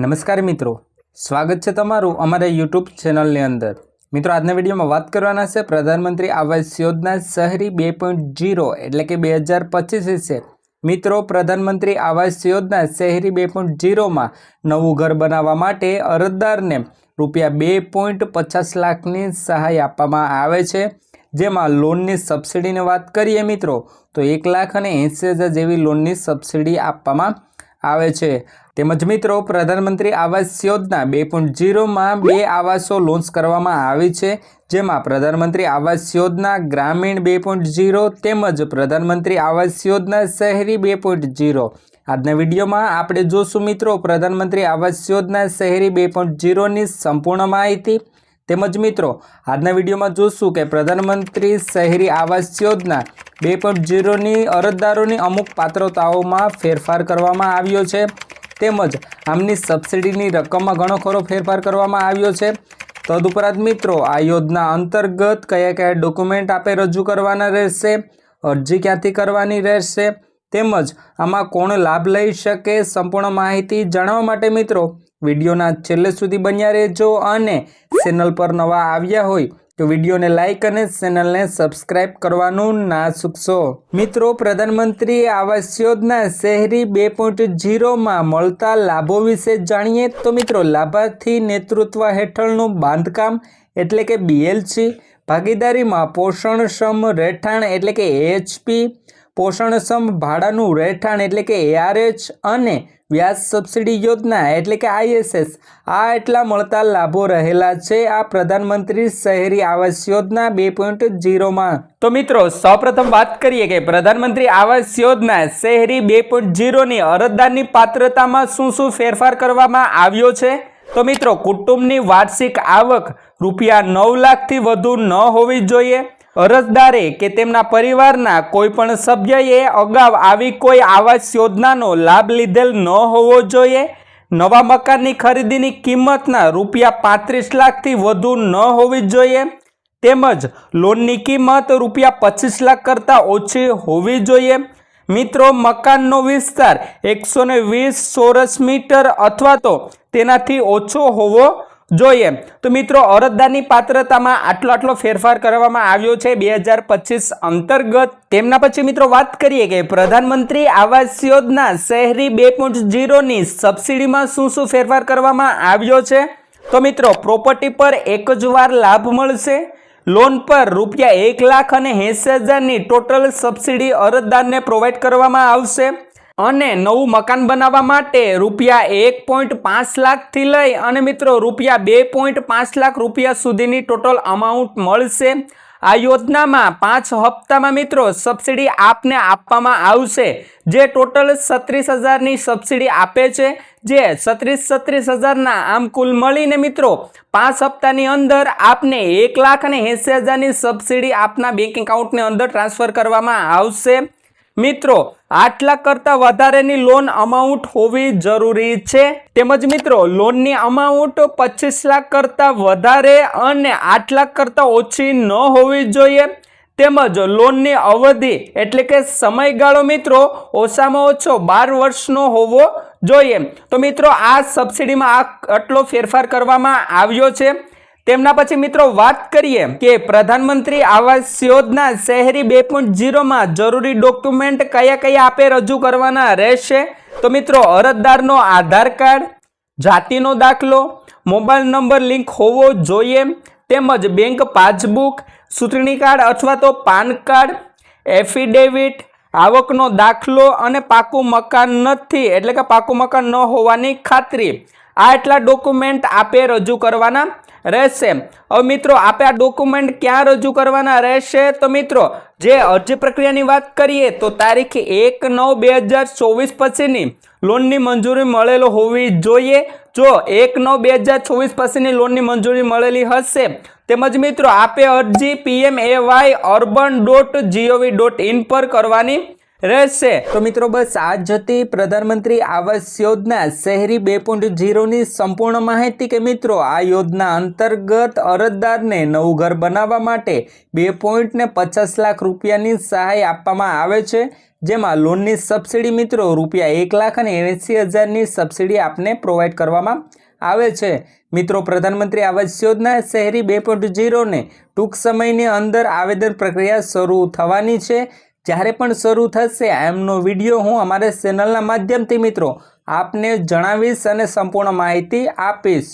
નમસ્કાર મિત્રો. સ્વાગત છે તમારું અમારા યુટ્યુબ ચેનલની અંદર. મિત્રો, આજના વિડીયોમાં વાત કરવાના છે પ્રધાનમંત્રી આવાસ યોજના શહેરી બે પોઈન્ટ જીરો એટલે કે બે હજાર પચીસ વિશે. મિત્રો, પ્રધાનમંત્રી આવાસ યોજના શહેરી બે પોઈન્ટ જીરોમાં નવું ઘર બનાવવા માટે અરજદારને રૂપિયા બે પોઈન્ટ પચાસ લાખની સહાય આપવામાં આવે છે. જેમાં લોનની સબસિડીની વાત કરીએ મિત્રો, તો એક લાખ અને એંસી હજાર જેવી લોનની સબસિડી આપવામાં આવે છે. તેમજ મિત્રો, પ્રધાનમંત્રી આવાસ યોજના બે પોઈન્ટ જીરોમાં બે આવાસો લોન્ચ કરવામાં આવી છે, જેમાં પ્રધાનમંત્રી આવાસ યોજના ગ્રામીણ બે પોઈન્ટ જીરો તેમજ પ્રધાનમંત્રી આવાસ યોજના શહેરી બે પોઈન્ટ જીરો આજના વિડીયોમાં આપણે જોશું મિત્રો, પ્રધાનમંત્રી આવાસ યોજના શહેરી બે પોઈન્ટ જીરોની સંપૂર્ણ માહિતી. તેમજ મિત્રો, આજના વિડીયોમાં જોશું કે પ્રધાનમંત્રી શહેરી આવાસ યોજના બે પોઈન્ટ ઝીરોની અરજદારોની અમુક પાત્રતાઓમાં ફેરફાર કરવામાં આવ્યો છે. તેમજ આમની સબસિડીની રકમમાં ઘણો ખરો ફેરફાર કરવામાં આવ્યો છે. તદુપરાંત મિત્રો, આ યોજના અંતર્ગત કયા કયા ડોક્યુમેન્ટ આપે રજૂ કરવાના રહેશે, અરજી ક્યાંથી કરવાની રહેશે, તેમજ આમાં કોણ લાભ લઈ શકે સંપૂર્ણ માહિતી જાણવા માટે મિત્રો, વિડીયોના છેલ્લે સુધી બન્યા રહેજો અને ચેનલ પર નવા આવ્યા હોય તો વિડીયોને લાઇક અને ચેનલને સબસ્ક્રાઇબ કરવાનું ના ચૂકશો મિત્રો પ્રધાનમંત્રી આવાસ યોજના શહેરી બે પોઈન્ટ જીરોમાં મળતા લાભો વિશે જાણીએ તો મિત્રો, લાભાર્થી નેતૃત્વ હેઠળનું બાંધકામ એટલે કે બીએલસી ભાગીદારીમાં પોષણક્ષમ રહેઠાણ એટલે કે એચપી પોષણક્ષમ ભાડાનું રહેઠાણ એટલે કે એઆરએચ અને વ્યાજ સબસિડી યોજના એટલે કે આઈએસએસ આ એટલા મળતા લાભો રહેલા છે આ પ્રધાનમંત્રી શહેરી આવાસ યોજના બે પોઈન્ટ જીરોમાં તો મિત્રો, સૌપ્રથમ વાત કરીએ કે પ્રધાનમંત્રી આવાસ યોજના શહેરી બે પોઈન્ટ જીરોની અરજદારની પાત્રતામાં શું શું ફેરફાર કરવામાં આવ્યો છે? તો મિત્રો, કુટુંબની વાર્ષિક આવક રૂપિયા નવ લાખથી વધુ ન હોવી જોઈએ. અરજદારે કે તેમના પરિવારના કોઈપણ સભ્યએ અગાઉ આવી કોઈ આવાસ યોજનાનો લાભ લીધેલ ન હોવો જોઈએ? નવા મકાનની ખરીદીની કિંમતના રૂપિયા પાંત્રીસ લાખથી વધુ ન હોવી જોઈએ? તેમજ લોનની કિંમત રૂપિયા પચીસ લાખ કરતાં ઓછી હોવી જોઈએ? મિત્રો, મકાનનો વિસ્તાર એકસો વીસ ચોરસ મીટર અથવા તો તેનાથી ઓછો હોવો જોઈએ. તો મિત્રો, અરજદારની પાત્રતામાં આટલો આટલો ફેરફાર કરવામાં આવ્યો છે બે હજાર પચીસ અંતર્ગત. તેમના પછી મિત્રો વાત કરીએ કે પ્રધાનમંત્રી આવાસ યોજના શહેરી બે પોઈન્ટ જીરોની સબસિડીમાં શું શું ફેરફાર કરવામાં આવ્યો છે? તો મિત્રો, પ્રોપર્ટી પર એક જ વાર લાભ મળશે. લોન પર રૂપિયા એક લાખ અને એંસી હજારની ટોટલ સબસિડી અરજદારને પ્રોવાઈડ કરવામાં આવશે. અને નવું મકાન બનાવવા માટે રૂપિયા એક પોઈન્ટ પાંચ લાખથી લઈ અને મિત્રો રૂપિયા બે પોઈન્ટ પાંચ લાખ રૂપિયા સુધીની ટોટલ અમાઉન્ટ મળશે. આ યોજનામાં પાંચ હપ્તામાં મિત્રો સબસિડી આપને આપવામાં આવશે. જે ટોટલ છત્રીસ હજારની સબસિડી આપે છે. જે છત્રીસ છત્રીસ હજારના આમ કુલ મળીને મિત્રો પાંચ હપ્તાની અંદર આપને એક લાખ અને એંસી હજારની સબસિડી આપના બેંક એકાઉન્ટની અંદર ટ્રાન્સફર કરવામાં આવશે. મિત્રો આઠ લાખ કરતાં વધારેની લોન અમાઉન્ટ હોવી જરૂરી છે. તેમજ મિત્રો લોનની અમાઉન્ટ પચીસ લાખ કરતાં વધારે અને આઠ લાખ કરતાં ઓછી ન હોવી જોઈએ. તેમજ લોનની અવધિ એટલે કે સમયગાળો મિત્રો, ઓછામાં ઓછો બાર વર્ષનો હોવો જોઈએ. તો મિત્રો, આ સબસિડીમાં આ આટલો ફેરફાર કરવામાં આવ્યો છે. તેમના પછી મિત્રો વાત કરીએ કે પ્રધાનમંત્રી આવાસ યોજના શહેરી બે પોઈન્ટ જીરોમાં જરૂરી ડોક્યુમેન્ટ કયા કયા આપે રજૂ કરવાના રહેશે? તો મિત્રો અરજદારનો આધાર કાર્ડ, જાતિનો દાખલો, મોબાઈલ નંબર લિંક હોવો જોઈએ, તેમજ બેંક પાસબુક, ચૂંટણી કાર્ડ અથવા તો પાન કાર્ડ, એફિડેવિટ, આવકનો દાખલો અને પાકું મકાન નથી, એટલે કે પાકું મકાન ન હોવાની ખાતરી. આ એટલા ડોક્યુમેન્ટ આપે રજૂ કરવાના? રહેશે. હવે મિત્રો, આપે આ ડોક્યુમેન્ટ ક્યાં રજૂ કરવાના? રહેશે તો મિત્રો, જે અરજી પ્રક્રિયાની વાત કરીએ તો તારીખ એક નવ બે હજાર ચોવીસ પછીની લોનની મંજૂરી મળેલો હોવી જોઈએ. જો એક નવ બે હજાર ચોવીસ પછીની લોનની મંજૂરી મળેલી હશે, તેમજ મિત્રો, આપે અરજી PM AY urban dot GOV dot in પર કરવાની રહેશે. તો મિત્રો, બસ આ જતી પ્રધાનમંત્રી આવાસ યોજના. શહેરી બે પોઈન્ટ ઝીરોની સંપૂર્ણ માહિતી કે મિત્રો, આ યોજના અંતર્ગત અરજદારને નવું ઘર બનાવવા માટે બે પોઈન્ટ ને પચાસ લાખ રૂપિયાની સહાય આપવામાં આવે છે. જેમાં લોનની સબસિડી મિત્રો, રૂપિયા એક લાખ અને એંસી હજારની સબસિડી આપને પ્રોવાઈડ કરવામાં આવે છે. મિત્રો, પ્રધાનમંત્રી આવાસ યોજના શહેરી બે પોઈન્ટ ઝીરોને ટૂંક સમયની અંદર આવેદન પ્રક્રિયા શરૂ થવાની છે. જ્યારે પણ શરૂ થશે એમનો વીડિયો હું અમારા ચેનલના માધ્યમથી મિત્રો આપને જણાવીશ અને સંપૂર્ણ માહિતી આપીશ.